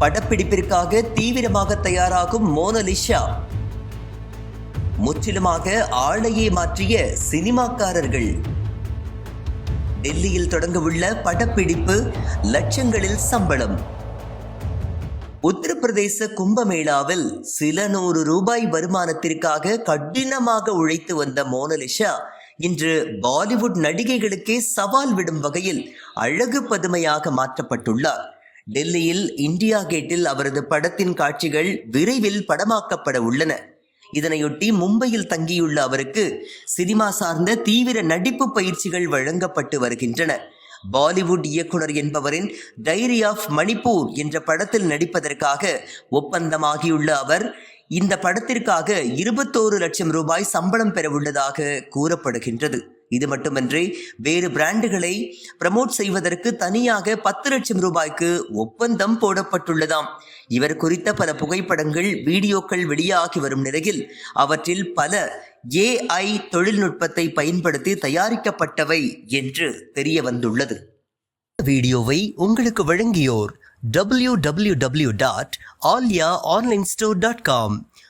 படப்பிடிப்பிற்காக தீவிரமாக தயாராகும் மோனலிஷா முற்றிலுமாக ஆளையே மாற்றிய சினிமாக்காரர்கள். டெல்லியில் தொடங்கவுள்ள படப்பிடிப்பு லட்சங்களில் சம்பளம். உத்தரப்பிரதேச கும்பமேளாவில் சில நூறு ரூபாய் வருமானத்திற்காக கடினமாக உழைத்து வந்த மோனலிஷா இன்று பாலிவுட் நடிகைகளுக்கே சவால் விடும் வகையில் அழகு பதுமையாக மாற்றப்பட்டுள்ளார். டெல்லியில் இந்தியா கேட்டில் அவரது படத்தின் காட்சிகள் விரைவில் படமாக்கப்பட உள்ளன. இதனையொட்டி மும்பையில் தங்கியுள்ள அவருக்கு சினிமா சார்ந்த தீவிர நடிப்பு பயிற்சிகள் வழங்கப்பட்டு வருகின்றன. பாலிவுட் இயக்குனர் என்பவரின் டைரி ஆஃப் மணிப்பூர் என்ற படத்தில் நடிப்பதற்காக ஒப்பந்தமாகியுள்ள அவர் இந்த படத்திற்காக இருபத்தோரு லட்சம் ரூபாய் சம்பளம் பெறவுள்ளதாக கூறப்படுகின்றது. இது மட்டுமன்றி வேறு பிராண்டுகளை ப்ரமோட் செய்வதற்கு தனியாக பத்து லட்சம் ரூபாய்க்கு ஒப்பந்தம் போடப்பட்டுள்ளதாம். இவர் குறித்த பல புகைப்படங்கள் வீடியோக்கள் வெளியாகி வரும் நிலையில் அவற்றில் பல ஏஐ தொழில்நுட்பத்தை பயன்படுத்தி தயாரிக்கப்பட்டவை என்று தெரிய வந்துள்ளது. வீடியோவை உங்களுக்கு வழங்கியோர் W W W dot Aaliya online store dot com